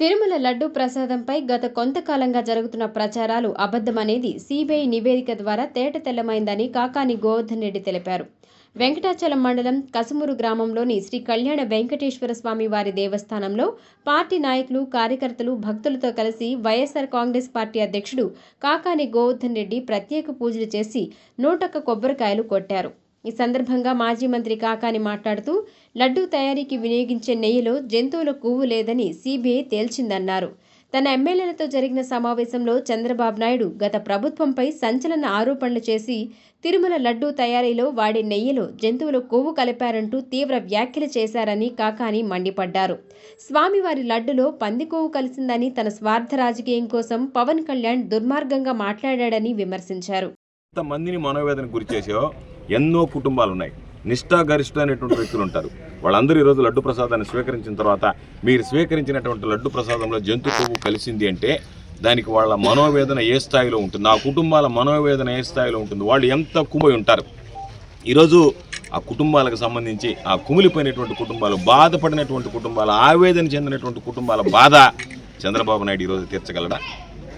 తిరుమల లడ్డు ప్రసాదంపై గత కొంతకాలంగా జరుగుతున్న ప్రచారాలు అబద్దమనేది సిబిఐ నివేదిక ద్వారా తేటతెల్లమైందని కాకాని గోవర్ధన్ రెడ్డి తెలిపారు. వెంకటాచలం మండలం కసుమూరు గ్రామంలోని శ్రీ కళ్యాణ వెంకటేశ్వర స్వామి వారి దేవస్థానంలో పార్టీ నాయకులు కార్యకర్తలు భక్తులతో కలిసి వైఎస్ఆర్ కాంగ్రెస్ పార్టీ అధ్యక్షుడు కాకాని గోవర్ధన్ రెడ్డి ప్రత్యేక పూజలు చేసి నూటొక్క కొబ్బరికాయలు కొట్టారు. ఈ సందర్భంగా మాజీ మంత్రి కాకాని మాట్లాడుతూ లడ్డూ తయారీకి వినియోగించే నెయ్యిలో జంతువుల కొవ్వు లేదని సిబిఐ తేల్చిందన్నారు. తన ఎమ్మెల్యేలతో జరిగిన సమావేశంలో చంద్రబాబు నాయుడు గత ప్రభుత్వంపై సంచలన ఆరోపణలు చేసి తిరుమల లడ్డూ తయారీలో వాడే నెయ్యిలో జంతువుల కొవ్వు కలిపారంటూ తీవ్ర వ్యాఖ్యలు చేశారని కాకాని మండిపడ్డారు. స్వామివారి లడ్డులో పంది కొవ్వు కలిసిందని తన స్వార్థ రాజకీయం కోసం పవన్ కళ్యాణ్ దుర్మార్గంగా మాట్లాడాడని విమర్శించారు. మందిని మనోవేదన గురి ఎన్నో కుటుంబాలు ఉన్నాయి నిష్ఠాగరిష్ట అనేటువంటి వ్యక్తులు ఉంటారు. వాళ్ళందరూ ఈరోజు లడ్డు ప్రసాదాన్ని స్వీకరించిన తర్వాత మీరు స్వీకరించినటువంటి లడ్డు ప్రసాదంలో జంతు కొవ్వు కలిసింది అంటే దానికి వాళ్ళ మనోవేదన ఏ స్థాయిలో ఉంటుంది? ఆ కుటుంబాల మనోవేదన ఏ స్థాయిలో ఉంటుంది? వాళ్ళు ఎంత కుమిలి ఉంటారు? ఈరోజు ఆ కుటుంబాలకు సంబంధించి ఆ కుమిలిపోయినటువంటి కుటుంబాలు బాధపడినటువంటి కుటుంబాలు ఆవేదన చెందినటువంటి కుటుంబాల బాధ చంద్రబాబు నాయుడు ఈరోజు తీర్చగలడా?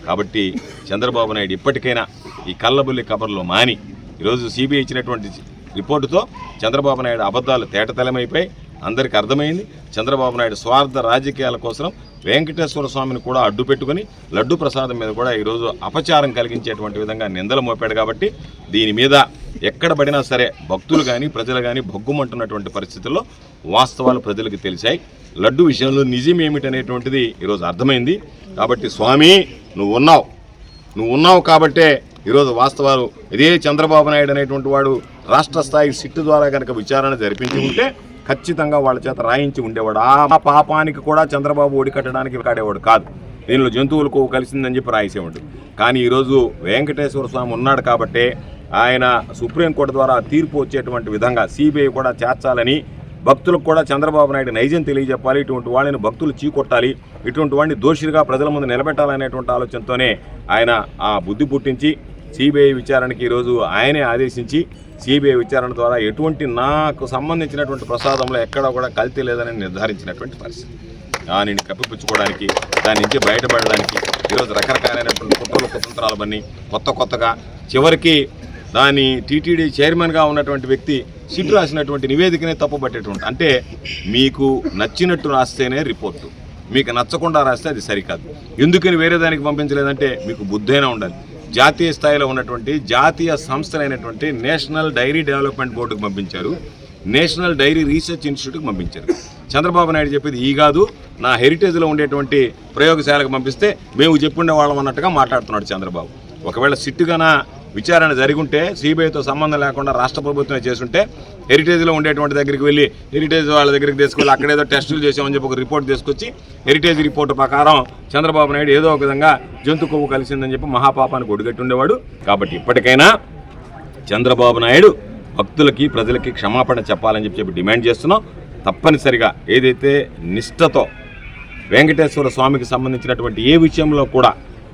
కాబట్టి చంద్రబాబు నాయుడు ఇప్పటికైనా ఈ కళ్ళబుల్లి కబర్లో మాని ఈరోజు సిబిఐ ఇచ్చినటువంటి రిపోర్టుతో చంద్రబాబు నాయుడు అబద్ధాలు తేటతలమైపోయి అందరికీ అర్థమైంది. చంద్రబాబు నాయుడు స్వార్థ రాజకీయాల కోసం వెంకటేశ్వర స్వామిని కూడా అడ్డు పెట్టుకుని లడ్డు ప్రసాదం మీద కూడా ఈరోజు అపచారం కలిగించేటువంటి విధంగా నిందలు మోపాడు కాబట్టి దీని మీద ఎక్కడ పడినా సరే భక్తులు కానీ ప్రజలు కానీ భగ్గుమంటున్నటువంటి పరిస్థితుల్లో వాస్తవాలు ప్రజలకు తెలిసాయి. లడ్డు విషయంలో నిజం ఏమిటనేటువంటిది ఈరోజు అర్థమైంది. కాబట్టి స్వామి నువ్వు ఉన్నావు నువ్వు ఉన్నావు కాబట్టే ఈరోజు వాస్తవాలు. ఇదే చంద్రబాబు నాయుడు అనేటువంటి వాడు రాష్ట్ర స్థాయి సిట్టు ద్వారా కనుక విచారణ జరిపించి ఉంటే ఖచ్చితంగా వాళ్ళ చేత రాయించి ఉండేవాడు. ఆ పాపానికి కూడా చంద్రబాబు ఒడికట్టడానికి కాడేవాడు కాదు. దీనిలో జంతువులు కొవ్వు కలిసిందని చెప్పి రాయిసేవాడు. కానీ ఈరోజు వెంకటేశ్వర స్వామి ఉన్నాడు కాబట్టే ఆయన సుప్రీంకోర్టు ద్వారా తీర్పు వచ్చేటువంటి విధంగా సిబిఐ కూడా చేర్చాలని భక్తులకు కూడా చంద్రబాబు నాయుడు నైజం తెలియజెప్పాలి. ఇటువంటి వాళ్ళని భక్తులు చీకొట్టాలి. ఇటువంటి వాడిని దోషులుగా ప్రజల ముందు నిలబెట్టాలనేటువంటి ఆలోచనతోనే ఆయన ఆ బుద్ధి పుట్టించి సిబిఐ విచారణకి ఈరోజు ఆయనే ఆదేశించి సిబిఐ విచారణ ద్వారా ఎటువంటి నాకు సంబంధించినటువంటి ప్రసాదంలో ఎక్కడా కూడా కల్తీ లేదని నిర్ధారించినటువంటి పరిస్థితి. దానిని కప్పిపుచ్చుకోవడానికి దాని నుంచి బయటపడడానికి ఈరోజు రకరకాలైనటువంటి కుట్రలు కుతంత్రాలు కొత్త కొత్తగా చివరికి దాని టీటీడీ చైర్మన్గా ఉన్నటువంటి వ్యక్తి సిట్ రాసినటువంటి నివేదికనే తప్పుపట్టేటువంటి అంటే మీకు నచ్చినట్టు రాస్తేనే రిపోర్టు. మీకు నచ్చకుండా రాస్తే అది సరికాదు. ఎందుకని వేరే దానికి పంపించలేదంటే మీకు బుద్ధైనా ఉండాలి. జాతీయ స్థాయిలో ఉన్నటువంటి జాతీయ సంస్థలైనటువంటి నేషనల్ డైరీ డెవలప్మెంట్ బోర్డుకు పంపించారు. నేషనల్ డైరీ రీసెర్చ్ ఇన్స్టిట్యూట్కి పంపించారు. చంద్రబాబు నాయుడు చెప్పేది ఈ కాదు. నా హెరిటేజ్లో ఉండేటువంటి ప్రయోగశాలకు పంపిస్తే మేము చెప్పుండే వాళ్ళం అన్నట్టుగా మాట్లాడుతున్నాడు చంద్రబాబు. ఒకవేళ సిట్టుగాన విచారణ జరిగుంటే సిబిఐతో సంబంధం లేకుండా రాష్ట్ర ప్రభుత్వమే చేసుంటే హెరిటేజ్లో ఉండేటువంటి దగ్గరికి వెళ్ళి హెరిటేజ్ వాళ్ళ దగ్గరికి తీసుకెళ్ళి అక్కడేదో టెస్టులు చేసామని చెప్పి ఒక రిపోర్ట్ తీసుకొచ్చి హెరిటేజ్ రిపోర్ట్ ప్రకారం చంద్రబాబు నాయుడు ఏదో ఒక విధంగా జంతు కొవ్వు కలిసిందని చెప్పి మహాపాపానికి ఒడిగట్టి ఉండేవాడు కాబట్టి ఇప్పటికైనా చంద్రబాబు నాయుడు భక్తులకి ప్రజలకి క్షమాపణ చెప్పాలని చెప్పి చెప్పి డిమాండ్ చేస్తున్నాం. తప్పనిసరిగా ఏదైతే నిష్ఠతో వెంకటేశ్వర స్వామికి సంబంధించినటువంటి ఏ విషయంలో కూడా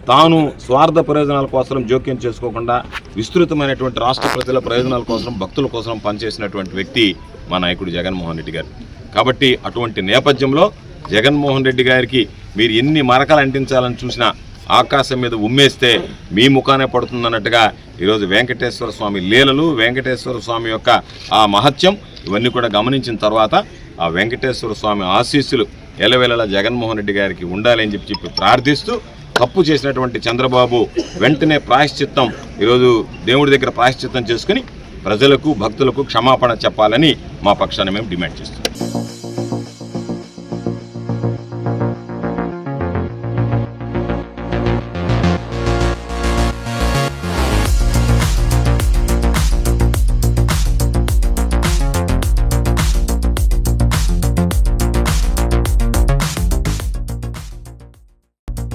తాను స్వార్థ ప్రయోజనాల కోసం జోక్యం చేసుకోకుండా విస్తృతమైనటువంటి రాష్ట్ర ప్రజల ప్రయోజనాల కోసం భక్తుల కోసం పనిచేసినటువంటి వ్యక్తి మా నాయకుడు జగన్మోహన్ రెడ్డి గారు. కాబట్టి అటువంటి నేపథ్యంలో జగన్మోహన్ రెడ్డి గారికి మీరు ఎన్ని మరకలు అంటించాలని చూసినా ఆకాశం మీద ఉమ్మేస్తే మీ ముఖానే పడుతుందన్నట్టుగా ఈరోజు వెంకటేశ్వర స్వామి లీలలు వెంకటేశ్వర స్వామి యొక్క ఆ మహత్యం ఇవన్నీ కూడా గమనించిన తర్వాత ఆ వెంకటేశ్వర స్వామి ఆశీస్సులు ఎలవేళలా జగన్మోహన్ రెడ్డి గారికి ఉండాలని చెప్పి చెప్పి ప్రార్థిస్తూ తప్పు చేసినటువంటి చంద్రబాబు వెంటనే ప్రాయశ్చిత్తం ఈరోజు దేవుడి దగ్గర ప్రాయశ్చిత్తం చేసుకుని ప్రజలకు భక్తులకు క్షమాపణ చెప్పాలని మా పక్షాన్ని మేము డిమాండ్ చేస్తున్నాం.